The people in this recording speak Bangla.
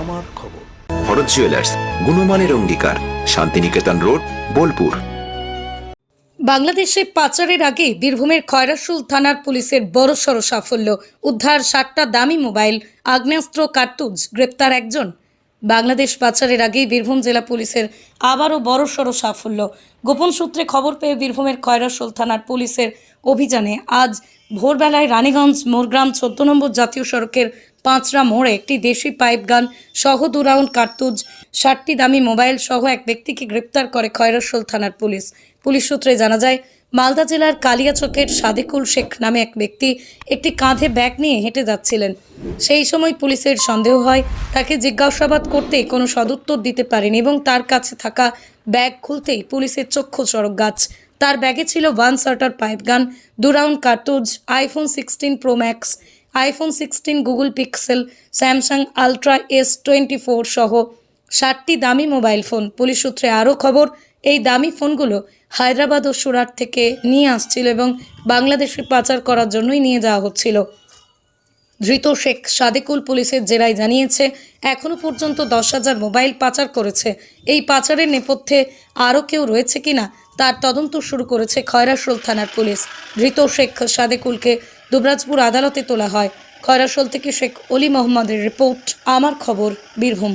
আমার খবর। ভরত জুয়েলার্স গুণমানের অঙ্গীকার শান্তিনিকেতন রোড বোলপুর। বাংলাদেশে পাচারের আগে বীরভূমের খয়রাসুল থানার পুলিশের বড়সড় সাফল্য। উদ্ধার সাতটা দামি মোবাইল আগ্নেয়াস্ত্র কার্তুজ গ্রেপ্তার একজন। বাংলাদেশ পাচারের আগে বীরভূম জেলা পুলিশের আবারও বড়সড় সাফল্য। গোপন সূত্রে খবর পেয়ে বীরভূমের খয়রাশুল থানার পুলিশের অভিযানে আজ ভোরবেলায় রানীগঞ্জ মোরগ্রাম চোদ্দ নম্বর জাতীয় সড়কের পাঁচরা মোড়ে একটি দেশি পাইপ গান, সহ দু রাউন্ড কার্তুজ, ষাটটি দামি মোবাইল সহ এক ব্যক্তিকে গ্রেপ্তার করে খয়রসোল থানার পুলিশ। পুলিশ সূত্রে জানা যায় মালদা জেলার কালিয়াচকের সাদেকুল শেখ নামে এক ব্যক্তি একটি কাঁধে ব্যাগ নিয়ে হেঁটে যাচ্ছিলেন। সেই সময় পুলিশের সন্দেহ হয়, তাকে জিজ্ঞাসাবাদ করতে কোনো সদুত্তর দিতে পারেনি এবং তার কাছে থাকা ব্যাগ খুলতেই পুলিশের চক্ষু চড়ক গাছ। তার ব্যাগে ছিল ওয়ান শার্টার পাইপ গান, দু round কার্তুজ iPhone sixteen pro max, iPhone sixteen Google Pixel, Samsung Ultra S twenty four সহ ষাটটি দামি মোবাইল ফোন। পুলিশ সূত্রে আরও খবর, এই দামি ফোনগুলো হায়দ্রাবাদ ও সুরাট থেকে নিয়ে আসছিল এবং বাংলাদেশে পাচার করার জন্যই নিয়ে যাওয়া হচ্ছিল। ধৃত শেখ সাদেকুল পুলিশের জেরায় জানিয়েছে এখনও পর্যন্ত দশ হাজার মোবাইল পাচার করেছে। এই পাচারের নেপথ্যে আরও কেউ রয়েছে কিনা, তার তদন্ত শুরু করেছে খয়রাশোল থানার পুলিশ। ধৃত শেখ সাদেকুলকে দুবরাজপুর আদালতে তোলা হয়। খয়রাশোল থেকে শেখ অলি মোহাম্মদের রিপোর্ট, আমার খবর, বীরভূম।